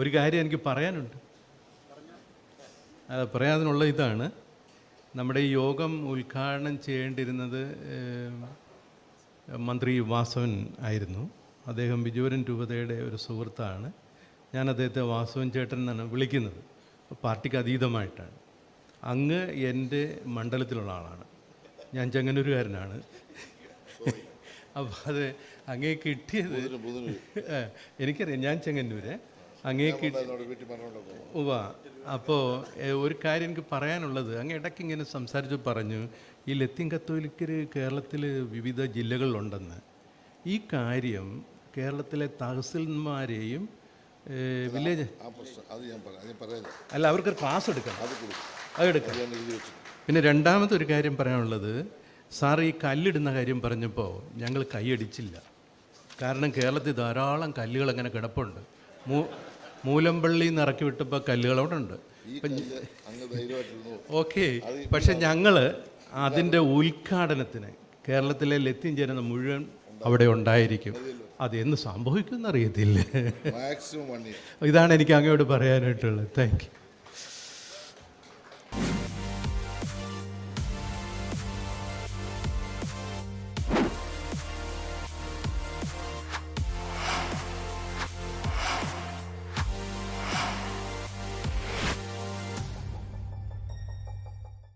ഒരു കാര്യം എനിക്ക് പറയാനുണ്ട്. അത് പറയാതിനുള്ള ഇതാണ്. നമ്മുടെ ഈ യോഗം ഉദ്ഘാടനം ചെയ്യേണ്ടിരുന്നത് മന്ത്രി വാസവൻ ആയിരുന്നു. അദ്ദേഹം ബിജുവരൻ രൂപതയുടെ ഒരു സുഹൃത്താണ്. ഞാൻ അദ്ദേഹത്തെ വാസവൻ ചേട്ടൻ എന്നാണ് വിളിക്കുന്നത്. പാർട്ടിക്ക് അതീതമായിട്ടാണ്. അങ്ങ് എന്റെ മണ്ഡലത്തിലുള്ള ആളാണ്. ഞാൻ ചെങ്ങന്നൂരുകാരനാണ്. അപ്പോൾ അത് അങ്ങേ കിട്ടിയത് എനിക്കറിയാം. ഞാൻ ചെങ്ങന്നൂര്. അങ്ങേ ഉവാ അപ്പോൾ ഒരു കാര്യം എനിക്ക് പറയാനുള്ളത്. അങ്ങ് ഇടയ്ക്ക് ഇങ്ങനെ സംസാരിച്ച് പറഞ്ഞു ഈ ലത്തീൻ കത്തോലിക്കർ കേരളത്തിൽ വിവിധ ജില്ലകളിലുണ്ടെന്ന്. ഈ കാര്യം കേരളത്തിലെ തഹസിൽമാരെയും വില്ലേജ് അല്ല അവർക്ക് ക്ലാസ് എടുക്കണം. അത് എടുക്കണം പിന്നെ രണ്ടാമത്തെ ഒരു കാര്യം പറയാനുള്ളത്. സാർ ഈ കല്ലിടുന്ന കാര്യം പറഞ്ഞപ്പോൾ ഞങ്ങൾ കൈയടിച്ചില്ല. കാരണം കേരളത്തിൽ ധാരാളം കല്ലുകൾ അങ്ങനെ കിടപ്പുണ്ട്. മൂ മൂലമ്പള്ളിയിൽ നിന്ന് ഇറക്കി വിട്ടപ്പോൾ കല്ലുകൾ അവിടെ ഉണ്ട്. ഓക്കെ. പക്ഷെ ഞങ്ങൾ അതിന്റെ ഉദ്ഘാടനത്തിന് കേരളത്തിലെ ലത്തീൻ ജനത മുഴുവൻ അവിടെ ഉണ്ടായിരിക്കും. അതെന്ന് എന്ന് സംഭവിക്കുമെന്ന് അറിയത്തില്ല മാക്സിമം വൺ ഇതാണ് എനിക്ക് അങ്ങോട്ട് പറയാനായിട്ടുള്ളത്. Thank you